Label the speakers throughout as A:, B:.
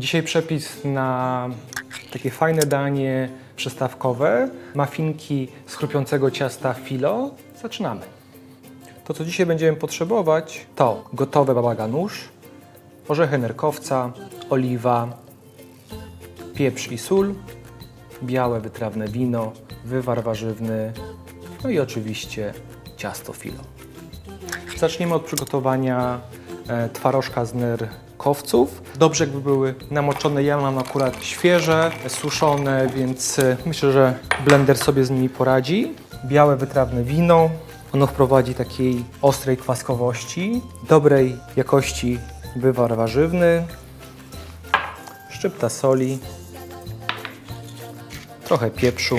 A: Dzisiaj przepis na takie fajne danie przystawkowe, mafinki z chrupiącego ciasta filo. Zaczynamy. To, co dzisiaj będziemy potrzebować, to gotowy baba ganusz, orzechy nerkowca, oliwa, pieprz i sól, białe wytrawne wino, wywar warzywny, no i oczywiście ciasto filo. Zaczniemy od przygotowania e, twarożka z nerkowców. Dobrze jakby były namoczone, ja mam akurat świeże, suszone, więc e, myślę, że blender sobie z nimi poradzi. Białe wytrawne wino, ono wprowadzi takiej ostrej kwaskowości, dobrej jakości wywar warzywny, szczypta soli, trochę pieprzu,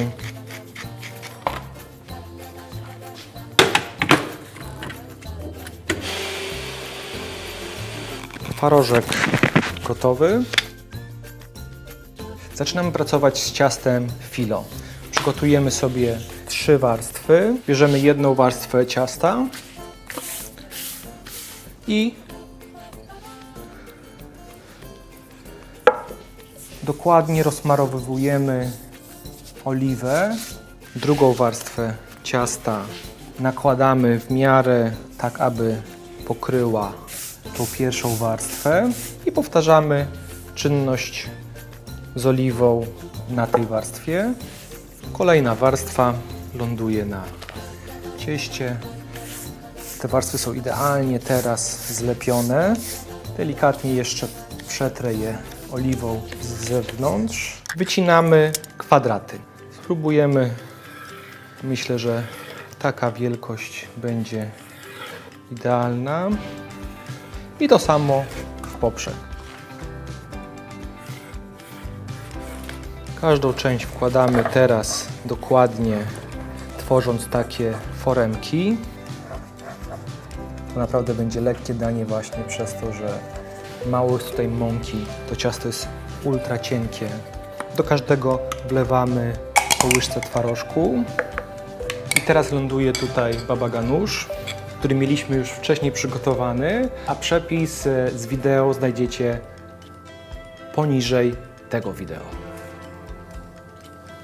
A: Twarożek gotowy. Zaczynamy pracować z ciastem filo. Przygotujemy sobie trzy warstwy. Bierzemy jedną warstwę ciasta i dokładnie rozmarowujemy oliwę. Drugą warstwę ciasta nakładamy w miarę tak, aby pokryła tą pierwszą warstwę i powtarzamy czynność z oliwą na tej warstwie. Kolejna warstwa ląduje na cieście. Te warstwy są idealnie teraz zlepione. Delikatnie jeszcze przetrę je oliwą z zewnątrz. Wycinamy kwadraty. Spróbujemy. Myślę, że taka wielkość będzie idealna. I to samo w poprzek. Każdą część wkładamy teraz dokładnie, tworząc takie foremki. To naprawdę będzie lekkie danie właśnie przez to, że mało jest tutaj mąki. To ciasto jest ultra cienkie. Do każdego wlewamy po łyżce twarożku. I teraz ląduje tutaj baba ganusz, który mieliśmy już wcześniej przygotowany, a przepis e, z wideo znajdziecie poniżej tego wideo.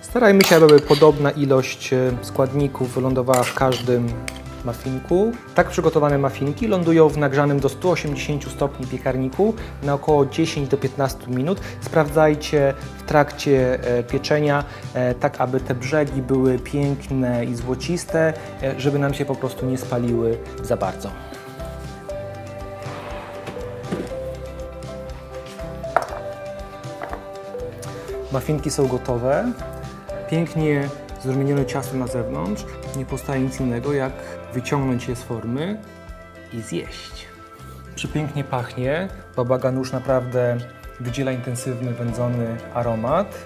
A: Starajmy się, aby podobna ilość e, składników wylądowała w każdym mafinku. Tak przygotowane mafinki lądują w nagrzanym do 180 stopni piekarniku na około 10 do 15 minut. Sprawdzajcie w trakcie e, pieczenia, e, tak aby te brzegi były piękne i złociste, e, żeby nam się po prostu nie spaliły za bardzo. Mafinki są gotowe. Pięknie zrumienione ciasto na zewnątrz. Nie pozostaje nic innego, jak wyciągnąć je z formy i zjeść. Przepięknie pachnie. Baba ganusz naprawdę wydziela intensywny, wędzony aromat.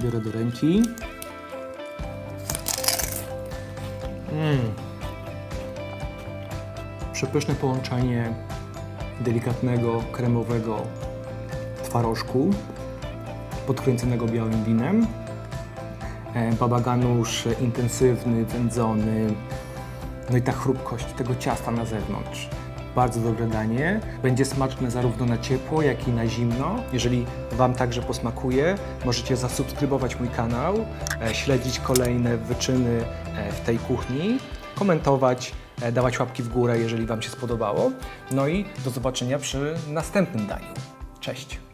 A: Biorę do ręki. Mm. Przepyszne połączenie delikatnego, kremowego twarożku podkręconego białym winem. E, Baba ganusz intensywny, wędzony. No i ta chrupkość tego ciasta na zewnątrz. Bardzo dobre danie. Będzie smaczne zarówno na ciepło, jak i na zimno. Jeżeli Wam także posmakuje, możecie zasubskrybować mój kanał, e, śledzić kolejne wyczyny e, w tej kuchni, komentować, dawać łapki w górę, jeżeli Wam się spodobało. No i do zobaczenia przy następnym daniu. Cześć!